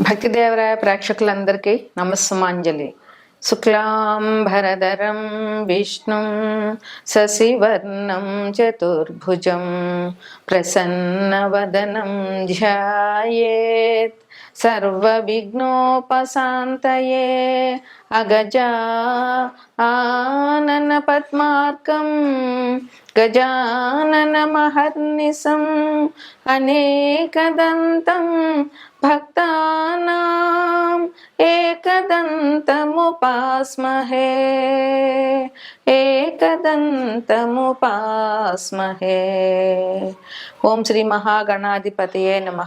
భక్తిదేవరాయ ప్రేక్షకులందరికీ నమస్సమాంజలి శుక్లాంబరధరం విష్ణుం శశివర్ణం చతుర్భుజం ప్రసన్నవదనం ధ్యాయేత్ సర్వవిఘ్నోపశాంతయే అగజా ఆనన పద్మార్కం గజాననమహర్నిశం అనేకదంతం భక్తానాం ఏకదంతముపాస్మహే ఏకదంతముపాస్మహే ఓం శ్రీ మహాగణాధిపతయే నమ.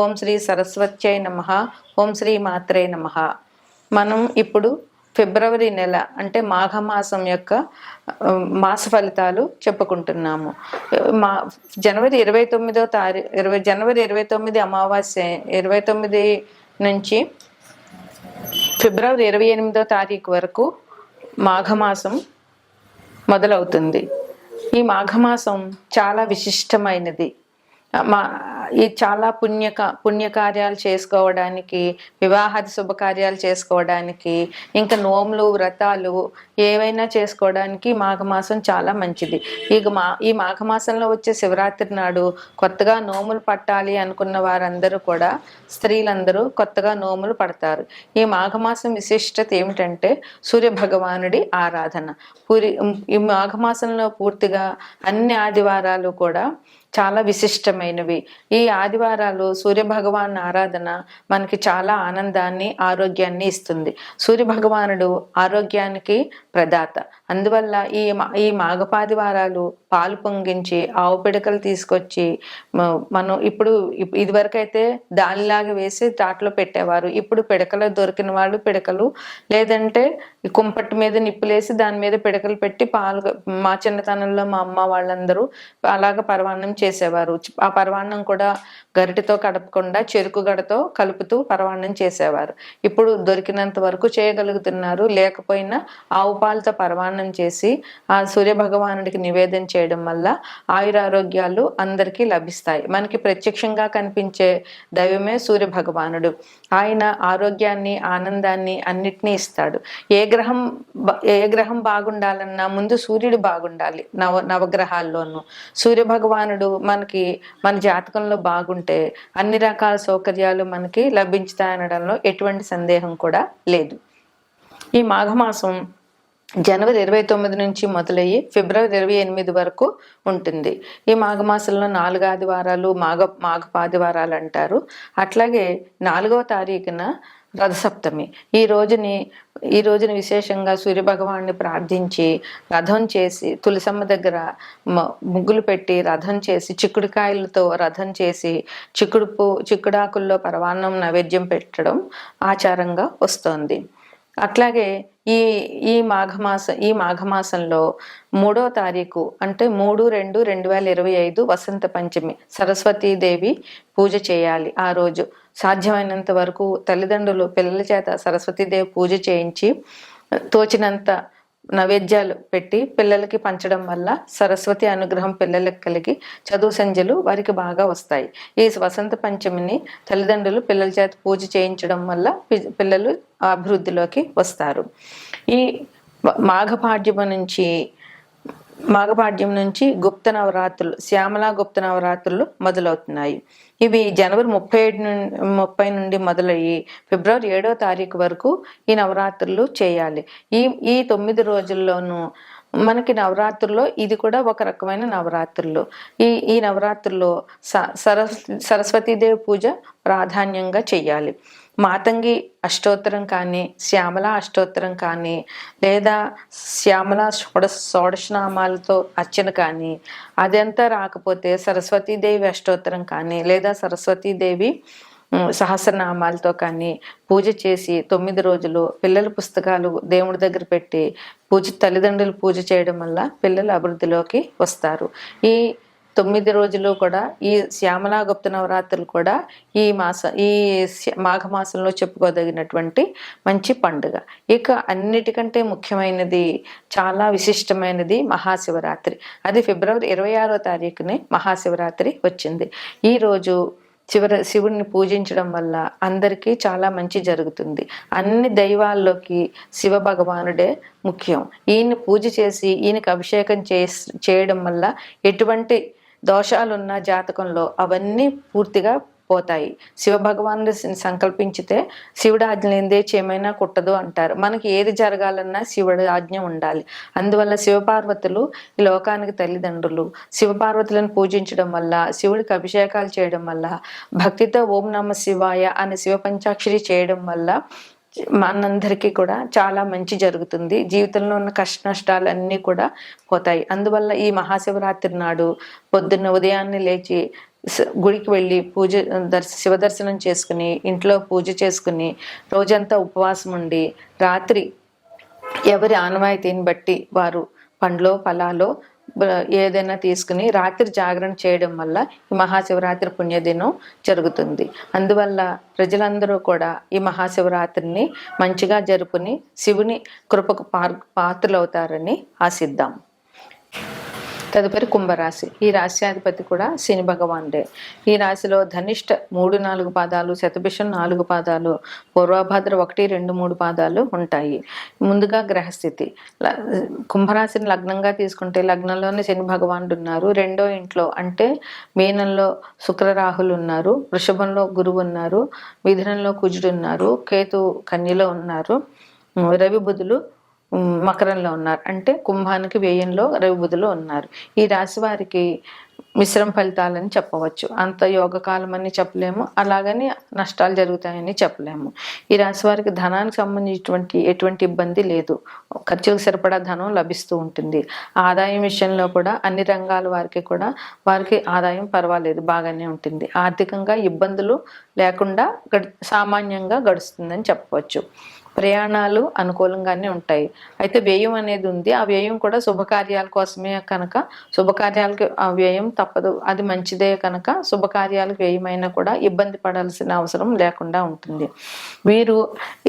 ఓం శ్రీ సరస్వత్యై నమ. ఓం శ్రీ మాత్రే నమ. మనం ఇప్పుడు ఫిబ్రవరి నెల అంటే మాఘమాసం యొక్క మాస ఫలితాలు చెప్పుకుంటున్నాము. మా జనవరి ఇరవై తొమ్మిదో తారీ ఇరవై జనవరి ఇరవై తొమ్మిది అమావాస్య ఇరవై తొమ్మిది నుంచి ఫిబ్రవరి ఇరవై ఎనిమిదో తారీఖు వరకు మాఘమాసం మొదలవుతుంది. ఈ మాఘమాసం చాలా విశిష్టమైనది. మా ఈ చాలా పుణ్యక పుణ్యకార్యాలు చేసుకోవడానికి వివాహాది శుభకార్యాలు చేసుకోవడానికి ఇంకా నోములు వ్రతాలు ఏవైనా చేసుకోవడానికి మాఘమాసం చాలా మంచిది. ఇక మా ఈ మాఘమాసంలో వచ్చే శివరాత్రి నాడు కొత్తగా నోములు పట్టాలి అనుకున్న వారందరూ కూడా స్త్రీలందరూ కొత్తగా నోములు పడతారు. ఈ మాఘమాసం విశిష్టత ఏమిటంటే సూర్య భగవానుడి ఆరాధన. పూరి ఈ మాఘమాసంలో పూర్తిగా అన్ని ఆదివారాలు కూడా చాలా విశిష్టమైనవి. ఈ ఆదివారాలు సూర్య భగవాన్ ఆరాధన మనకి చాలా ఆనందాన్ని ఆరోగ్యాన్ని ఇస్తుంది. సూర్య భగవానుడు ఆరోగ్యానికి ప్రదాత. అందువల్ల ఈ మా- ఈ మాఘపాదివారాలు పాలు పొంగించి ఆవు పిడకలు తీసుకొచ్చి మనం ఇప్పుడు ఇదివరకైతే దానిలాగా వేసి దాంట్లో పెట్టేవారు. ఇప్పుడు పిడకలు దొరికిన వాళ్ళు పిడకలు లేదంటే కుంపట్టు కుంపటి మీద నిప్పులేసి దాని మీద పిడకలు పెట్టి పాలు మా చిన్నతనంలో మా అమ్మ వాళ్ళందరూ అలాగ పరవాన్నం చేసేవారు. ఆ పరవాన్నం కూడా గరిటితో కడపకుండా చెరుకు గడతో కలుపుతూ పరవాన్నం చేసేవారు. ఇప్పుడు దొరికినంత వరకు చేయగలుగుతున్నారు. లేకపోయినా ఆవు పాలతో పరమాన్నం చేసి ఆ సూర్య భగవానుడికి నివేదన చేయడం వల్ల ఆయురారోగ్యాలు అందరికీ లభిస్తాయి. మనకి ప్రత్యక్షంగా కనిపించే దైవమే సూర్య భగవానుడు ఆయన ఆరోగ్యాన్ని ఆనందాన్ని అన్నిటినీ ఇస్తాడు. ఏ గ్రహం ఏ గ్రహం బాగుండాలన్నా ముందు సూర్యుడు బాగుండాలి. నవ నవగ్రహాల్లోనూ. సూర్య భగవానుడు మనకి మన జాతకంలో బాగుంటే అన్ని రకాల సౌకర్యాలు మనకి లభించుతాయనడంలో ఎటువంటి సందేహం కూడా లేదు. ఈ మాఘమాసం జనవరి ఇరవై తొమ్మిది నుంచి మొదలయ్యి ఫిబ్రవరి ఇరవై ఎనిమిది వరకు ఉంటుంది. ఈ మాఘమాసంలో నాలుగు ఆదివారాలు మాఘ మాఘపాదివారాలు అంటారు. అట్లాగే నాలుగవ తారీఖున రథసప్తమి. ఈ రోజుని ఈ రోజున విశేషంగా సూర్యభగవాన్ని ప్రార్థించి రథం చేసి తులసమ్మ దగ్గర ముగ్గులు పెట్టి రథం చేసి చిక్కుడుకాయలతో రథం చేసి చిక్కుడు పూ చిక్కుడాకుల్లో పరవాన్నం నైవేద్యం పెట్టడం ఆచారంగా వస్తోంది. అట్లాగే ఈ ఈ మాఘమాస ఈ మాఘమాసంలో మూడో తారీఖు అంటే మూడు రెండు రెండు వేల ఇరవై ఐదు వసంత పంచమి సరస్వతీదేవి పూజ చేయాలి ఆ రోజు. సాధ్యమైనంత వరకు తల్లిదండ్రులు పిల్లల చేత సరస్వతీదేవి పూజ చేయించి తోచినంత నైవేద్యాలు పెట్టి పిల్లలకి పంచడం వల్ల సరస్వతి అనుగ్రహం పిల్లలకు కలిగి చదువు సంధ్యలు వారికి బాగా వస్తాయి. ఈ వసంత పంచమిని తల్లిదండ్రులు పిల్లల చేత పూజ చేయించడం వల్ల పిల్లలు అభివృద్ధిలోకి వస్తారు. ఈ మ- మాఘపాడ్యమ నుంచి మాఘపాడ్యం నుంచి గుప్త నవరాత్రులు శ్యామలా గుప్త నవరాత్రులు మొదలవుతున్నాయి. ఇవి జనవరి ముప్పై ఏడు నుండి ముప్పై నుండి మొదలయ్యి ఫిబ్రవరి ఏడో తారీఖు వరకు ఈ నవరాత్రులు చేయాలి. ఈ ఈ తొమ్మిది రోజుల్లోనూ మనకి నవరాత్రుల్లో ఇది కూడా ఒక రకమైన నవరాత్రులు. ఈ ఈ నవరాత్రుల్లో స సరస్ సరస్వతీదేవి పూజ ప్రాధాన్యంగా చెయ్యాలి. మాతంగి అష్టోత్తరం కానీ శ్యామల అష్టోత్తరం కానీ లేదా శ్యామల షోడ షోడశనామాలతో అర్చన కానీ అదంతా రాకపోతే సరస్వతీదేవి అష్టోత్తరం కానీ లేదా సరస్వతీదేవి సహస్రనామాలతో కానీ పూజ చేసి తొమ్మిది రోజులు పిల్లల పుస్తకాలు దేవుడి దగ్గర పెట్టి పూజ తల్లిదండ్రులు పూజ చేయడం వల్ల పిల్లలు అభివృద్ధిలోకి వస్తారు. ఈ తొమ్మిది రోజులు కూడా ఈ శ్యామలా గుప్త నవరాత్రులు కూడా ఈ మాస ఈ మాఘమాసంలో చెప్పుకోదగినటువంటి మంచి పండుగ. ఇక అన్నిటికంటే ముఖ్యమైనది చాలా విశిష్టమైనది మహాశివరాత్రి. అది ఫిబ్రవరి ఇరవై ఆరో తారీఖునే మహాశివరాత్రి వచ్చింది. ఈ రోజు చివరి శివుడిని పూజించడం వల్ల అందరికీ చాలా మంచి జరుగుతుంది. అన్ని దైవాల్లోకి శివ భగవానుడే ముఖ్యం. ఈయన్ని పూజ చేసి ఈయనకి అభిషేకం చే చేయడం వల్ల ఎటువంటి దోషాలున్న జాతకంలో అవన్నీ పూర్తిగా పోతాయి. శివభగవానుడు సంకల్పించితే శివుడు ఆజ్ఞ లేనిదే ఏమైనా కుట్టదు అంటారు. మనకి ఏది జరగాలన్నా శివుడి ఆజ్ఞ ఉండాలి. అందువల్ల శివపార్వతులు ఈ లోకానికి తల్లిదండ్రులు. శివపార్వతులను పూజించడం వల్ల శివుడికి అభిషేకాలు చేయడం వల్ల భక్తితో ఓం నమ శివాయ అనే శివ పంచాక్షరి చేయడం వల్ల మనందరికీ కూడా చాలా మంచి జరుగుతుంది. జీవితంలో ఉన్న కష్ట నష్టాలన్నీ కూడా పోతాయి. అందువల్ల ఈ మహాశివరాత్రి నాడు పొద్దున్న ఉదయాన్నే లేచి గుడికి వెళ్ళి పూజ దర్శ శివ దర్శనం చేసుకుని ఇంట్లో పూజ చేసుకుని రోజంతా ఉపవాసం ఉండి రాత్రి ఎవరి ఆనవాయితీని బట్టి వారు పండ్లో ఫలాలో ఏదైనా తీసుకుని రాత్రి జాగరణ చేయడం వల్ల ఈ మహాశివరాత్రి పుణ్యదినం జరుగుతుంది. అందువల్ల ప్రజలందరూ కూడా ఈ మహాశివరాత్రిని మంచిగా జరుపుని శివుని కృపకు పాత్రలవుతారని ఆశిద్దాం. తదుపరి కుంభరాశి. ఈ రాశ్యాధిపతి కూడా శని భగవానుడే. ఈ రాశిలో ధనిష్ట మూడు నాలుగు పాదాలు శతభిషం నాలుగు పాదాలు పూర్వభద్ర ఒకటి రెండు మూడు పాదాలు ఉంటాయి. ముందుగా గ్రహస్థితి. కుంభరాశిని లగ్నంగా తీసుకుంటే లగ్నంలోనే శని భగవానుడు ఉన్నారు. రెండో ఇంట్లో అంటే మీనంలో శుక్రరాహులు ఉన్నారు. వృషభంలో గురువు ఉన్నారు. మిథునంలో కుజుడు ఉన్నారు. కేతు కన్యలో ఉన్నారు. రవి బుధులు మకరంలో ఉన్నారు. అంటే కుంభానికి వ్యయంలో రవిబుధులు ఉన్నారు. ఈ రాశి వారికి మిశ్రమ ఫలితాలని చెప్పవచ్చు. అంత యోగకాలం అని చెప్పలేము. అలాగని నష్టాలు జరుగుతాయని చెప్పలేము. ఈ రాశి వారికి ధనానికి సంబంధించినటువంటి ఎటువంటి ఇబ్బంది లేదు. ఖర్చులకు సరిపడా ధనం లభిస్తూ ఉంటుంది. ఆదాయం విషయంలో కూడా అన్ని రంగాల వారికి కూడా వారికి ఆదాయం పర్వాలేదు. బాగానే ఉంటుంది. ఆర్థికంగా ఇబ్బందులు లేకుండా గడి సామాన్యంగా గడుస్తుందని చెప్పవచ్చు. ప్రయాణాలు అనుకూలంగానే ఉంటాయి. అయితే వ్యయం అనేది ఉంది. ఆ వ్యయం కూడా శుభకార్యాల కోసమే కనుక శుభకార్యాలకు ఆ వ్యయం తప్పదు. అది మంచిదే కనుక శుభకార్యాలకు వ్యయమైనా కూడా ఇబ్బంది పడాల్సిన అవసరం లేకుండా ఉంటుంది. వీరు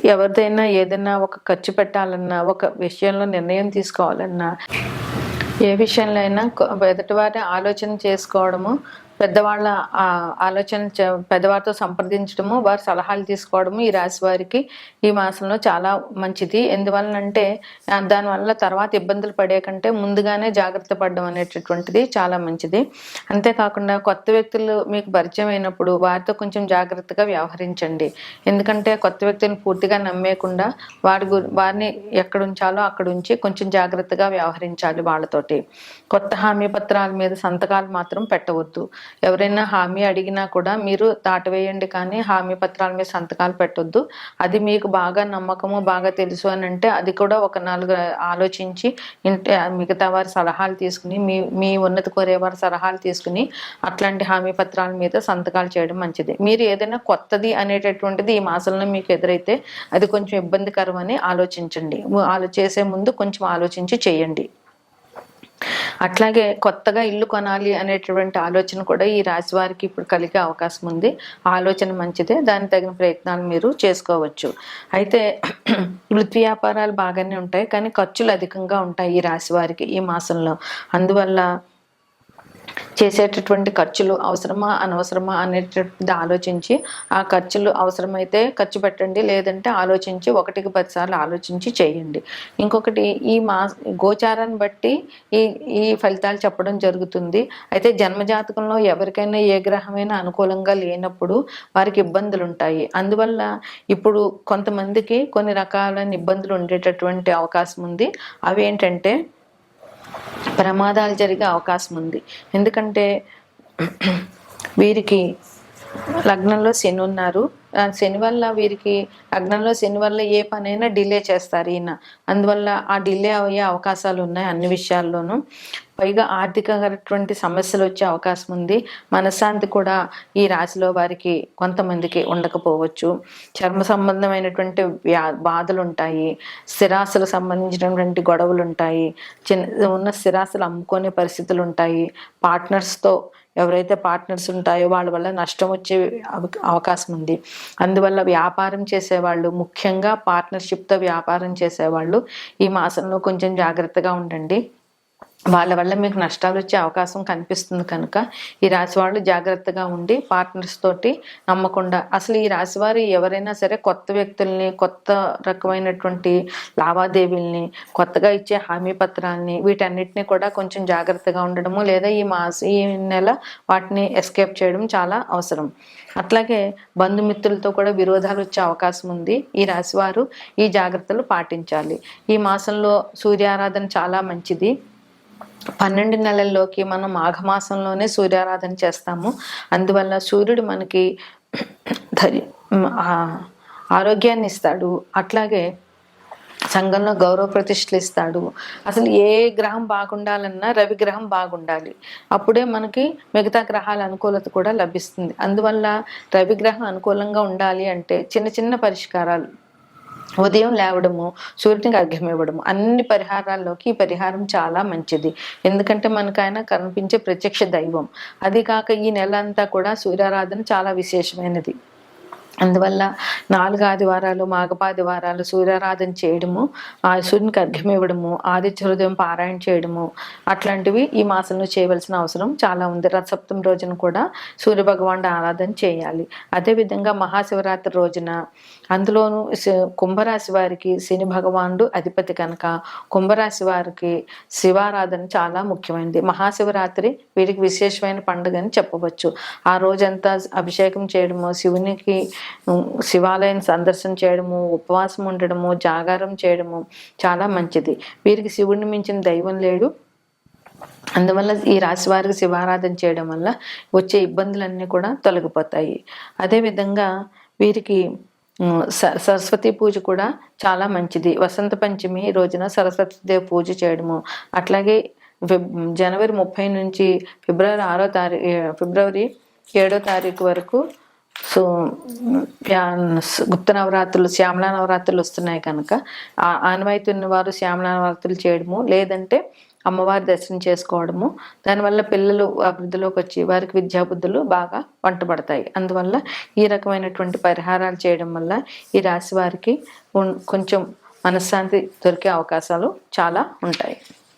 ఎవరిదైనా ఏదైనా ఒక ఖర్చు పెట్టాలన్నా ఒక విషయంలో నిర్ణయం తీసుకోవాలన్నా ఏ విషయంలో అయినా ఎదుటివారి ఆలోచన చేసుకోవడము పెద్దవాళ్ళ ఆలోచన పెద్దవారితో సంప్రదించడము వారి సలహాలు తీసుకోవడము ఈ రాశి వారికి ఈ మాసంలో చాలా మంచిది. ఎందువలనంటే దానివల్ల తర్వాత ఇబ్బందులు పడే కంటే ముందుగానే జాగ్రత్త పడడం అనేటటువంటిది చాలా మంచిది. అంతేకాకుండా కొత్త వ్యక్తులు మీకు పరిచయం అయినప్పుడు వారితో కొంచెం జాగ్రత్తగా వ్యవహరించండి. ఎందుకంటే కొత్త వ్యక్తిని పూర్తిగా నమ్మేయకుండా వారి వారిని ఎక్కడ ఉంచాలో అక్కడ ఉంచి కొంచెం జాగ్రత్తగా వ్యవహరించాలి వాళ్ళతోటి. కొత్త హామీ పత్రాల మీద సంతకాలు మాత్రం పెట్టవద్దు. ఎవరైనా హామీ అడిగినా కూడా మీరు దాటవేయండి కానీ హామీ పత్రాల మీద సంతకాలు పెట్టొద్దు. అది మీకు బాగా నమ్మకము బాగా తెలుసు అని అంటే అది కూడా ఒక నాలుగు ఆలోచించి ఇంటి మిగతా వారి సలహాలు తీసుకుని మీ మీ ఉన్నత కోరే వారి సలహాలు తీసుకుని అట్లాంటి హామీ పత్రాల మీద సంతకాలు చేయడం మంచిది. మీరు ఏదైనా కొత్తది అనేటటువంటిది ఈ మాసంలో మీకు ఎదురైతే అది కొంచెం ఇబ్బందికరం అని ఆలోచించండి ఆలో చేసే ముందు కొంచెం ఆలోచించి చేయండి. అట్లాగే కొత్తగా ఇల్లు కొనాలి అనేటువంటి ఆలోచన కూడా ఈ రాశి వారికి ఇప్పుడు కలిగే అవకాశం ఉంది. ఆలోచన మంచిదే. దాని తగిన ప్రయత్నాలు మీరు చేసుకోవచ్చు. అయితే వృత్తి వ్యాపారాలు బాగానే ఉంటాయి కానీ ఖర్చులు అధికంగా ఉంటాయి ఈ రాశి వారికి ఈ మాసంలో. అందువల్ల చేసేటటువంటి ఖర్చులు అవసరమా అనవసరమా అనేటటువంటి ఆలోచించి ఆ ఖర్చులు అవసరమైతే ఖర్చు పెట్టండి లేదంటే ఆలోచించి ఒకటికి పదిసార్లు ఆలోచించి చేయండి. ఇంకొకటి ఈ మా గోచారాన్ని బట్టి ఈ ఈ ఫలితాలు చెప్పడం జరుగుతుంది. అయితే జన్మజాతకంలో ఎవరికైనా ఏ గ్రహమైనా అనుకూలంగా లేనప్పుడు వారికి ఇబ్బందులు ఉంటాయి. అందువల్ల ఇప్పుడు కొంతమందికి కొన్ని రకాలైన ఇబ్బందులు ఉండేటటువంటి అవకాశం ఉంది. అవి ఏంటంటే ప్రమాదాలు జరిగే అవకాశం ఉంది. ఎందుకంటే వీరికి లగ్నంలో శని ఉన్నారు. శని వల్ల వీరికి అగ్నంలో శని వల్ల ఏ పనైనా డిలే చేస్తారు ఈయన. అందువల్ల ఆ డిలే అయ్యే అవకాశాలు ఉన్నాయి అన్ని విషయాల్లోనూ. పైగా ఆర్థికమైనటువంటి సమస్యలు వచ్చే అవకాశం ఉంది. మనశ్శాంతి కూడా ఈ రాశిలో వారికి కొంతమందికి ఉండకపోవచ్చు. చర్మ సంబంధమైనటువంటి వ్యా బాధలు ఉంటాయి స్థిరాస్తులు సంబంధించినటువంటి గొడవలు ఉంటాయి చిన్న ఉన్న స్థిరాస్తులు అమ్ముకునే పరిస్థితులు ఉంటాయి పార్ట్నర్స్తో ఎవరైతే పార్ట్నర్స్ ఉంటాయో వాళ్ళ వల్ల నష్టం వచ్చే అవకాశం ఉంది. అందువల్ల వ్యాపారం చేసేవాళ్ళు ముఖ్యంగా పార్ట్నర్షిప్తో వ్యాపారం చేసేవాళ్ళు ఈ మాసంలో కొంచెం జాగ్రత్తగా ఉండండి. వాళ్ళ వల్ల మీకు నష్టాలు వచ్చే అవకాశం కనిపిస్తుంది కనుక ఈ రాశి వాళ్ళు జాగ్రత్తగా ఉండి పార్ట్నర్స్ తోటి నమ్మకుండా అసలు ఈ రాశి వారు ఎవరైనా సరే కొత్త వ్యక్తుల్ని కొత్త రకమైనటువంటి లావాదేవీల్ని కొత్తగా ఇచ్చే హామీ పత్రాలని వీటన్నిటిని కూడా కొంచెం జాగ్రత్తగా ఉండడము లేదా ఈ మాస ఈ నెల వాటిని ఎస్కేప్ చేయడం చాలా అవసరం. అట్లాగే బంధుమిత్రులతో కూడా విరోధాలు వచ్చే అవకాశం ఉంది. ఈ రాశి వారు ఈ జాగ్రత్తలు పాటించాలి. ఈ మాసంలో సూర్యారాధన చాలా మంచిది. పన్నెండు నెలల్లోకి మనం మాఘమాసంలోనే సూర్యారాధన చేస్తాము. అందువల్ల సూర్యుడు మనకి ధరి ఆరోగ్యాన్ని ఇస్తాడు. అట్లాగే సంఘంలో గౌరవ ప్రతిష్టలు ఇస్తాడు. అసలు ఏ గ్రహం బాగుండాలన్నా రవి గ్రహం బాగుండాలి. అప్పుడే మనకి మిగతా గ్రహాల అనుకూలత కూడా లభిస్తుంది. అందువల్ల రవి గ్రహం అనుకూలంగా ఉండాలి అంటే చిన్న చిన్న పరిష్కారాలు ఉదయం లేవడము సూర్యునికి అర్ఘ్యం ఇవ్వడము అన్ని పరిహారాల్లోకి ఈ పరిహారం చాలా మంచిది. ఎందుకంటే మనకు ఆయన కనిపించే ప్రత్యక్ష దైవం. అది కాక ఈ నెల అంతా కూడా సూర్యారాధన చాలా విశేషమైనది. అందువల్ల నాలుగు ఆదివారాలు మాఘపాదివారాలు సూర్యారాధన చేయడము ఆ సూర్యునికి అర్ఘ్యం ఇవ్వడము ఆదిత్య హృదయం పారాయణ చేయడము అట్లాంటివి ఈ మాసంలో చేయవలసిన అవసరం చాలా ఉంది. రథసప్తమి రోజున కూడా సూర్య భగవానుడు ఆరాధన చేయాలి. అదేవిధంగా మహాశివరాత్రి రోజున అందులోనూ కుంభరాశి వారికి శని భగవానుడు అధిపతి కనుక కుంభరాశి వారికి శివారాధన చాలా ముఖ్యమైనది. మహాశివరాత్రి వీరికి విశేషమైన పండుగ అని చెప్పవచ్చు. ఆ రోజంతా అభిషేకం చేయడము శివునికి శివాలయం సందర్శన చేయడము ఉపవాసం ఉండడము జాగారం చేయడము చాలా మంచిది. వీరికి శివుడిని మించిన దైవం లేడు. అందువల్ల ఈ రాశి వారికి శివారాధన చేయడం వల్ల వచ్చే ఇబ్బందులన్నీ కూడా తొలగిపోతాయి. అదేవిధంగా వీరికి స- సరస్వతి పూజ కూడా చాలా మంచిది. వసంత పంచమి రోజున సరస్వతి దేవి పూజ చేయడము. అట్లాగే జనవరి ముప్పై నుంచి ఫిబ్రవరి ఆరో తారీఖు ఫిబ్రవరి ఏడో తారీఖు వరకు సో గుప్త నవరాత్రులు శ్యామలా నవరాత్రులు వస్తున్నాయి కనుక ఆ వారు శ్యామలా నవరాత్రులు చేయడము లేదంటే అమ్మవారి దర్శనం చేసుకోవడము దానివల్ల పిల్లలు అభివృద్ధిలోకి వచ్చి వారికి విద్యాబుద్ధులు బాగా వంటపడతాయి. అందువల్ల ఈ రకమైనటువంటి పరిహారాలు చేయడం వల్ల ఈ రాశి వారికి కొంచెం మనశ్శాంతి దొరికే అవకాశాలు చాలా ఉంటాయి.